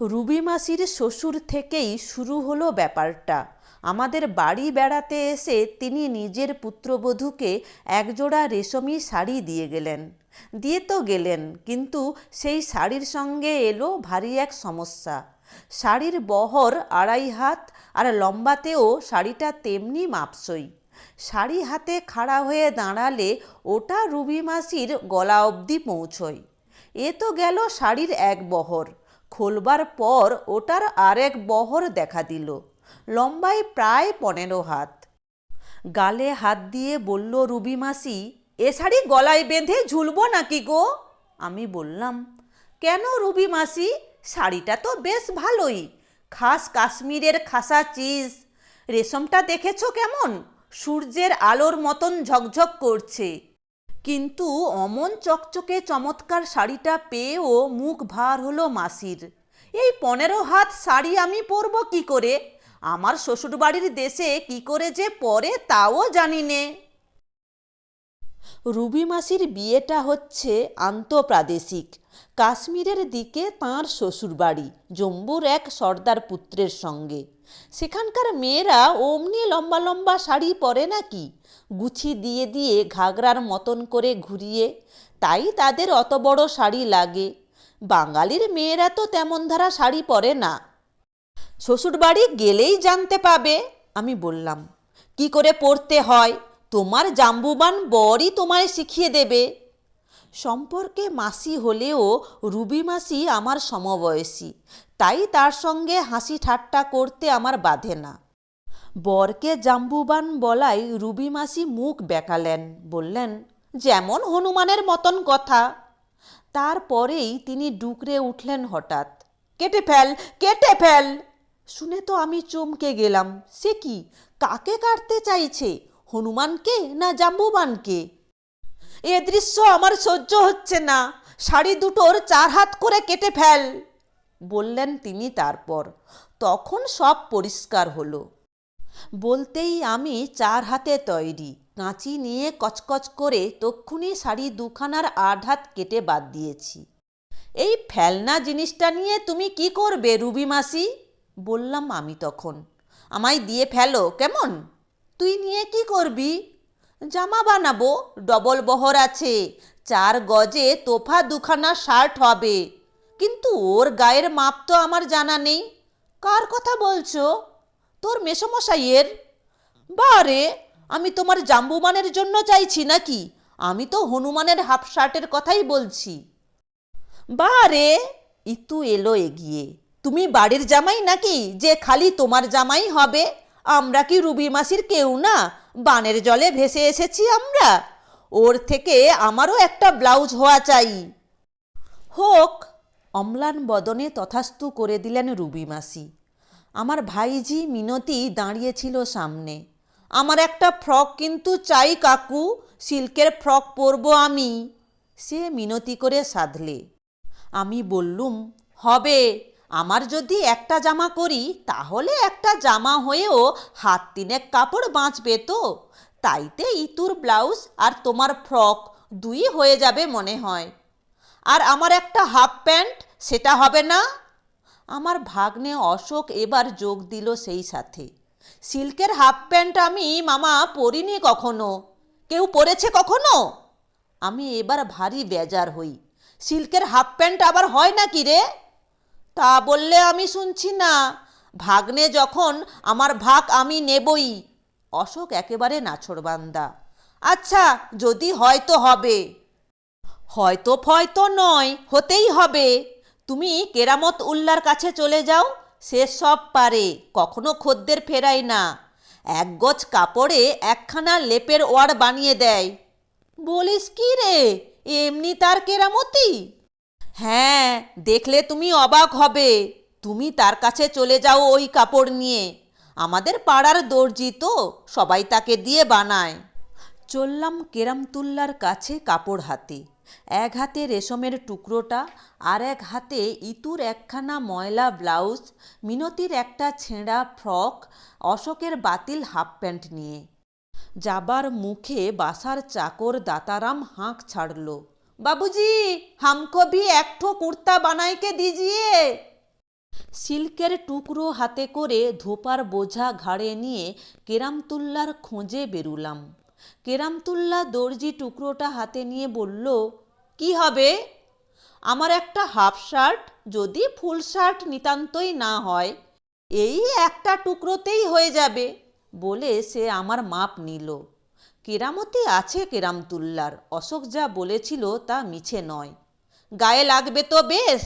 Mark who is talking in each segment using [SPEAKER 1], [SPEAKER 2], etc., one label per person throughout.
[SPEAKER 1] Ruby মাসির শ্বশুর থেকেই শুরু হলো ব্যাপারটা। আমাদের বাড়ি বেড়াতে এসে তিনি নিজের পুত্রবধূকে একজোড়া রেশমি শাড়ি দিয়ে গেলেন। দিয়ে তো গেলেন, কিন্তু সেই শাড়ির সঙ্গে এলো ভারী এক সমস্যা। শাড়ির বহর আড়াই হাত আর লম্বাতেও শাড়িটা তেমনি মাপসই। শাড়ি হাতে খাড়া হয়ে দাঁড়ালে ওটা রুবি মাসির গলা অবধি পৌঁছয়। এ তো গেল শাড়ির এক বহর। খোলবার পর ওটার আরেক বহর দেখা দিল। লম্বায় প্রায় পনেরো হাত। গালে হাত দিয়ে বলল, রুবি মাসি, এ শাড়ি গলায় বেঁধে ঝুলবো নাকি গো? আমি বললাম, কেন রুবি মাসি? শাড়িটা তো বেশ ভালোই। খাস কাশ্মীরের খাসা চিজ। রেশমটা দেখেছ কেমন? সূর্যের আলোর মতন ঝকঝক করছে। কিন্তু অমন চকচকে চমৎকার শাড়িটা পেয়েও মুখ ভার হলো মাসির। এই পনেরো হাত শাড়ি আমি পরব কি করে? আমার শ্বশুরবাড়ির দেশে কি করে যে পরে তাও জানি নে। রুবি মাসির বিয়েটা হচ্ছে আন্তঃপ্রাদেশিক। কাশ্মীরের দিকে তাঁর শ্বশুরবাড়ি, জম্বুর এক সর্দার পুত্রের সঙ্গে। সেখানকার মেয়েরা অমনি লম্বা লম্বা শাড়ি পরে নাকি? গুছি দিয়ে দিয়ে ঘাগরার মতন করে ঘুরিয়ে, তাই তাদের অত বড় শাড়ি লাগে। বাঙালির মেয়েরা তো তেমন ধারা শাড়ি পরে না। শ্বশুরবাড়ি গেলেই জানতে পাবে, আমি বললাম। কি করে পড়তে হয়? তোমার জাম্বুবান বরই তোমায় শিখিয়ে দেবে। সম্পর্কে মাসি হলেও রুবি মাসি আমার সমবয়সী, তাই তার সঙ্গে হাসি ঠাট্টা করতে আমার বাধে না। বরকে জাম্বুবান বলাই রুবি মাসি মুখ বেঁকালেন, বললেন, যেমন হনুমানের মতন কথা। তারপরেই তিনি ডুকরে উঠলেন হঠাৎ, কেটে ফেল কেটে ফেল। শুনে তো আমি চমকে গেলাম, সে কি? কাকে কাটতে চাইছে? হনুমানকে না জাম্বুবানকে? এ দৃশ্য আমার সহ্য হচ্ছে না। শাড়ি দুটোর চার হাত করে কেটে ফেল। বললেন তিনি তারপর। তখন সব পরিষ্কার হলো। বলতেই আমি চার হাতে তৈরি। কাঁচি নিয়ে কচকচ করে তক্ষুনি শাড়ি দুখানার আট হাত কেটে বাদ দিয়েছি। এই ফেলনা জিনিসটা নিয়ে তুমি কি করবে রুবি মাসি? বললাম আমি তখন। আমায় দিয়ে ফেলো, কেমন? তুই নিয়ে কি করবি? জামা বানাবো, ডবল বহর আছে, চার গজে তোফা দুখানা শার্ট হবে। কিন্তু ওর গায়ের মাপ তো আমার জানা নেই। কার কথা বলছো? তোর মেসমশাইয়ের? বারে, আমি তোমার জাম্বুমানের জন্য চাইছি নাকি? আমি তো হনুমানের হাফ শার্টের কথাই বলছি। বারে, ইতু এলো এগিয়ে। তুমি বাড়ির জামাই নাকি? যে খালি তোমার জামাই হবে? আমরা কি রুবি মাসির কেউ না? বানের জলে ভেসে এসেছি আমরা। ওর থেকে আমারও একটা ব্লাউজ হওয়া চাই। হোক, অম্লান বদনে তথাস্তু করে দিলেন রুবি মাসি। আমার ভাইজি মিনতি দাঁড়িয়েছিল সামনে। আমার একটা ফ্রক কিন্তু চাই কাকু, সিল্কের ফ্রক পরবো আমি। সে মিনতি করে সাধলে। আমি বললুম, হবে। আমার যদি একটা জামা করি, তাহলে একটা জামা হয়েও হাত তিনেক কাপড় বাঁচবে তো। তাইতে ইতুর ব্লাউজ আর তোমার ফ্রক দুই হয়ে যাবে মনে হয়। আর আমার একটা হাফ প্যান্ট, সেটা হবে না? আমার ভাগ্নে অশোক এবার যোগ দিল সেই সাথে। সিল্কের হাফ প্যান্ট আমি মামা পরিনি কখনো। কেউ পরেছে কখনো? আমি এবার ভারী বেজার হই। সিল্কের হাফ প্যান্ট আবার হয় না কি রে? তা বললে আমি শুনছি না। ভাগ্নে যখন আমার ভাগ আমি নেবই। অশোক একেবারে নাছড়বান্দা। আচ্ছা যদি হয়তো হবে। হয়তো ফয়তো নয়, হতেই হবে। তুমি কেরামত উল্লার কাছে চলে যাও, সে সব পারে, কখনো খদ্দের ফেরায় না। এক গজ কাপড়ে একখানা লেপের ওয়ার বানিয়ে দেয়। বলিস কি রে, এমনি তার কেরামতি? হ্যাঁ দেখলে তুমি অবাক হবে। তুমি তার কাছে চলে যাও ওই কাপড় নিয়ে। আমাদের পাড়ার দর্জি তো, সবাই তাকে দিয়ে বানায়। চললাম কেরামতুল্লার কাছে কাপড় হাতে। এক হাতে রেশমের টুকরোটা আর এক হাতে ইতুর একখানা ময়লা ব্লাউজ, মিনতির একটা ছেঁড়া ফ্রক, অশোকের বাতিল হাফ প্যান্ট নিয়ে। যাবার মুখে বাসার চাকর দাতারাম হাঁক ছাড়ল। বাবুজি, হামকো ভি ठो কুর্তা বানাই কে দিজিয়ে। সিল্কের টুকরো হাতে করে ধোপার বোঝা ঘাড়ে নিয়ে কেরামতুল্লার খোঁজে বেরুলাম। কেরামতুল্লা দর্জি টুকরোটা হাতে নিয়ে বলল, কি হবে? আমার একটা হাফ শার্ট যদি ফুল শার্ট নিতান্তই না হয়, এই একটা টুকরোতেই হয়ে যাবে। বলে সে আমার মাপ নিল। কেরামতি আছে কেরামতুল্লার, অশোক যা বলেছিল তা মিছে নয়। গায়ে লাগবে তো বেশ,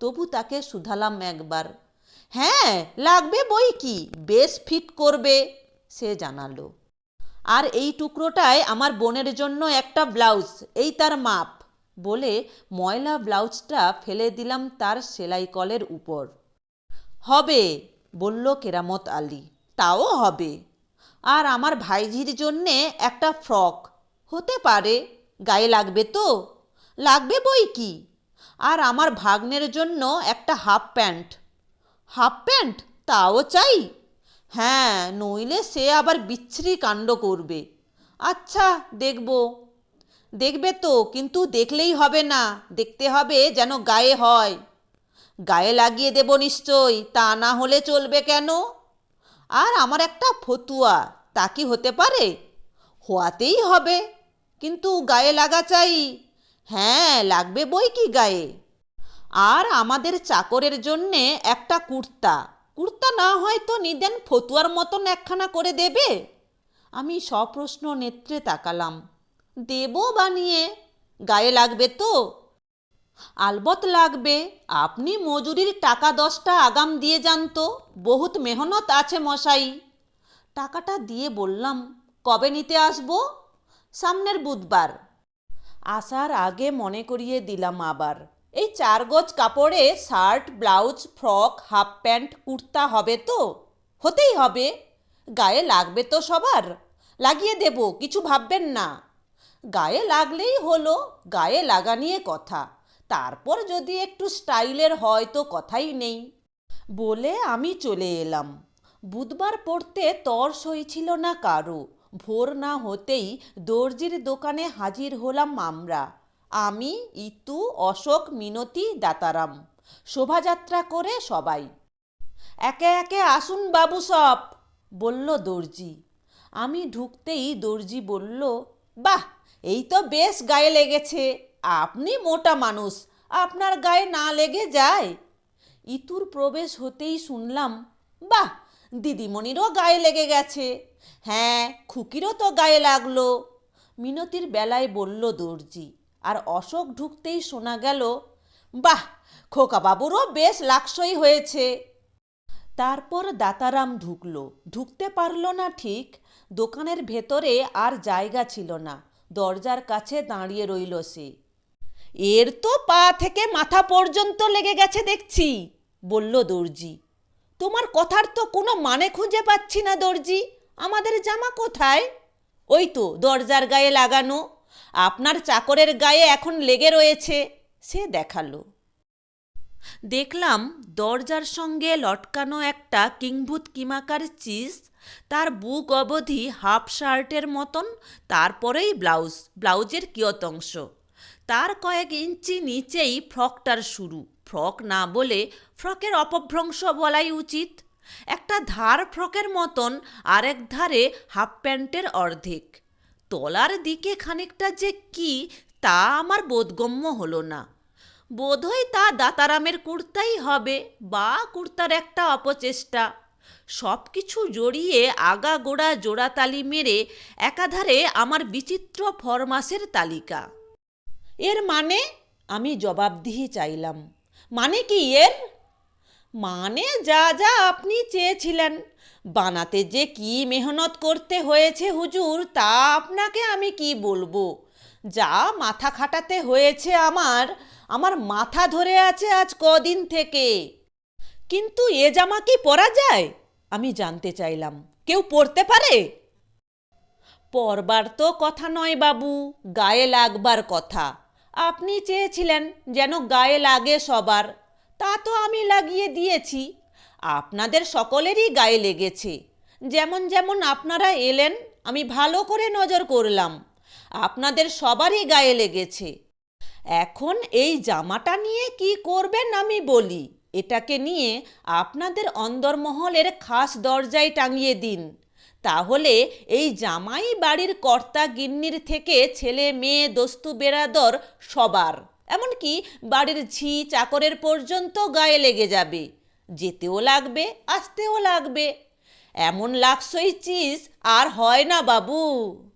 [SPEAKER 1] তবু তাকে শুধালাম একবার। হ্যাঁ লাগবে বই কি, বেশ ফিট করবে, সে জানালো। আর এই টুকরোটায় আমার বোনের জন্য একটা ব্লাউজ, এই তার মাপ, বলে ময়লা ব্লাউজটা ফেলে দিলাম তার সেলাই কলের উপর। হবে, বলল কেরামত আলী, তাও হবে। আর আমার ভাইঝির জন্যে একটা ফ্রক। হতে পারে, গায়ে লাগবে তো? লাগবে বই কি? আর আমার ভাগ্নের জন্য একটা হাফ প্যান্ট। Half pant? তাও চাই? হ্যাঁ নইলে সে আবার বিচ্ছিরি কাণ্ড করবে। আচ্ছা দেখব। দেখবে তো, কিন্তু দেখলেই হবে না। দেখতে হবে যেন গায়ে হয়। গায়ে লাগিয়ে দেব নিশ্চয়, তা না হলে চলবে কেন? আর আমার একটা ফতুয়া, তা কি হতে পারে? হওয়াতেই হবে, কিন্তু গায়ে লাগা চাই। হ্যাঁ লাগবে বই কি গায়ে? আর আমাদের চাকরের জন্যে একটা কুর্তা কুর্তা না হয় তো নিদেন ফতুয়ার মতন একখানা করে দেবে? আমি সপ্রশ্ন নেত্রে তাকালাম। দেব বানিয়ে গায়ে লাগবে তো? আলবত লাগবে। আপনি মজুরির টাকা দশটা আগাম দিয়ে যান তো। বহুত মেহনত আছে মশাই। টাকাটা দিয়ে বললাম, কবে নিতে আসব? সামনের বুধবার। আসার আগে মনে করিয়ে দিলাম আবার। এই চার গজ কাপড়ে shirt, blouse, frock, half pant, kurta হবে তো? হতেই হবে। গায়ে লাগবে তো সবার। লাগিয়ে দেব, কিছু ভাববেন না। গায়ে লাগলেই হলো, গায়ে লাগা নিয়ে কথা। তারপর যদি একটু স্টাইলের হয় তো কথাই নেই। বলে আমি চলে এলাম। বুধবার পড়তে তর সইছিল না কারও। ভোর না হতেই দর্জির দোকানে হাজির হলাম আমরা। আমি, ইতু, অশোক, মিনতি, দাতারাম। শোভাযাত্রা করে সবাই। একে একে আসুন বাবু সব! বলল দর্জি। আমি ঢুকতেই দর্জি বলল, বাহ, এই তো বেশ গায়ে লেগেছে। আপনি মোটা মানুষ, আপনার গায়ে না লেগে যায়। ইতুর প্রবেশ হতেই শুনলাম, বাহ, দিদিমণিরও গায়ে লেগে গেছে। হ্যাঁ খুকিরও তো গায়ে লাগল। মিনতির বেলায় বলল দর্জি, আর অশোক ঢুকতেই শোনা গেল, বাহ, খোকাবাবুরও বেশ লাকসই হয়েছে। তারপর দাতারাম ঢুকল, ঢুকতে পারল না ঠিক, দোকানের ভেতরে আর জায়গা ছিল না, দরজার কাছে দাঁড়িয়ে রইল সে। এর তো পা থেকে মাথা পর্যন্ত লেগে গেছে দেখছি, বলল দর্জি। তোমার কথার তো কোনো মানে খুঁজে পাচ্ছি না দর্জি, আমাদের জামা কোথায়? ওই তো দরজার গায়ে লাগানো, আপনার চাকরের গায়ে এখন লেগে রয়েছে, সে দেখাল। দেখলাম দরজার সঙ্গে লটকানো একটা কিংভূত কিমাকার চিজ, তার বুক অবধি হাফ শার্টের মতন, তারপরেই ব্লাউজ, ব্লাউজের কিয়তংশ তার কয়েক ইঞ্চি নিচেই ফ্রকটার শুরু। ফ্রক না বলে ফ্রকের অপভ্রংশ বলাই উচিত। একটা ধার ফ্রকের মতন, আরেক ধারে হাফ প্যান্টের অর্ধেক। তলার দিকে খানিকটা যে কি, তা আমার বোধগম্য হলো না। বোধহয় তা দাতারামের কুর্তাই হবে বা কুর্তার একটা অপচেষ্টা। সব কিছু জড়িয়ে আগা গোড়া জোড়াতালি মেরে একাধারে আমার বিচিত্র ফরমাসের তালিকা। এর মানে আমি জবাবদিহি চাইলাম। মানে কি এর? মানে যা যা আপনি চেয়েছিলেন। বানাতে যে কি মেহনত করতে হয়েছে হুজুর, তা আপনাকে আমি কি বলব? যা মাথা খাটাতে হয়েছে আমার আমার মাথা ধরে আছে আজ কদিন থেকে। কিন্তু এ জামা কি পরা যায়? আমি জানতে চাইলাম। কেউ পরতে পারে? পরবার তো কথা নয় বাবু, গায়ে লাগবার কথা। আপনি চেয়েছিলেন যেন গায়ে লাগে সবার। তা তো আমি লাগিয়ে দিয়েছি। আপনাদের সকলেরই গায়ে লেগেছে। যেমন যেমন আপনারা এলেন, আমি ভালো করে নজর করলাম। আপনাদের সবারই গায়ে লেগেছে। এখন এই জামাটা নিয়ে কি করবেন আমি বলি। এটাকে নিয়ে আপনাদের অন্দরমহলের খাস দরজায় টাঙিয়ে দিন। তাহলে এই জামাই বাড়ির কর্তা গিন্নির থেকে ছেলে, মেয়ে, দস্তু বেরাদর সবার। এমনকি বাড়ির ঝি চাকরের পর্যন্ত গায়ে লেগে যাবে। যেতেও লাগবে, আসতেও লাগবে। এমন লাক্সই চিজ আর হয় না বাবু।